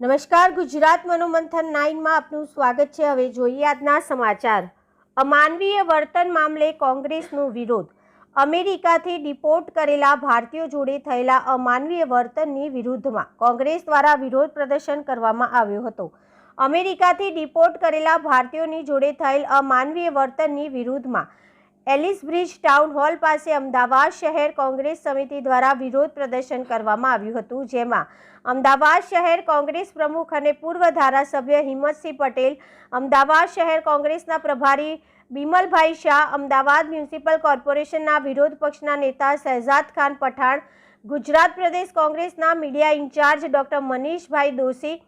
નમસ્કાર, ગુજરાત મનોમંથન નાઇનમાં આપનું સ્વાગત છે. હવે જોઈએ આજના સમાચાર. અમાનવીય વર્તન મામલે કોંગ્રેસનો વિરોધ. અમેરિકાથી ડિપોર્ટ કરેલા ભારતીયો જોડે થયેલા અમાનવીય વર્તનની વિરુદ્ધમાં કોંગ્રેસ દ્વારા વિરોધ પ્રદર્શન કરવામાં આવ્યો હતો. અમેરિકાથી ડિપોર્ટ કરેલા ભારતીયોની જોડે થયેલ અમાનવીય વર્તનની વિરુદ્ધમાં એલિસ બ્રિજ ટાઉન હોલ પાસે અમદાવાદ શહેર કોંગ્રેસ સમિતિ દ્વારા વિરોધ પ્રદર્શન કરવામાં આવ્યું હતું, જેમાં અમદાવાદ શહેર કોંગ્રેસ પ્રમુખ અને પૂર્વ ધારાસભ્ય હિંમતસિંહ પટેલ, અમદાવાદ શહેર કોંગ્રેસના પ્રભારી બિમલભાઈ શાહ, અમદાવાદ મ્યુનિસિપલ કોર્પોરેશનના વિરોધ પક્ષના નેતા શહેજાદ ખાન પઠાણ, ગુજરાત પ્રદેશ કોંગ્રેસના media incharge doctor Manishbhai Doshi,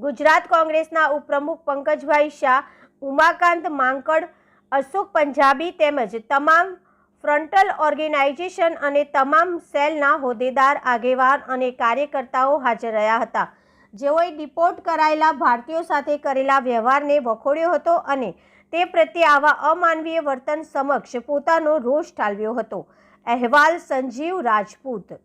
Gujarat કોંગ્રેસના ઉપપ્રમુખ પંકજભાઈ શાહ, ઉમાકાંત માંકડ અશોક પંજાબી તેમજ તમામ ફ્રન્ટલ ઓર્ગેનાઇઝેશન અને તમામ સેલના હોદ્દેદાર, આગેવાન અને કાર્યકર્તાઓ હાજર રહ્યા હતા. જેઓએ ડિપોર્ટ કરાયેલા ભારતીયો સાથે કરેલા વ્યવહારને વખોડ્યો હતો અને તે પ્રત્યે આવા અમાનવીય વર્તન સમક્ષ પોતાનો રોષ ઠાલવ્યો હતો. અહેવાલ સંજીવ રાજપૂત.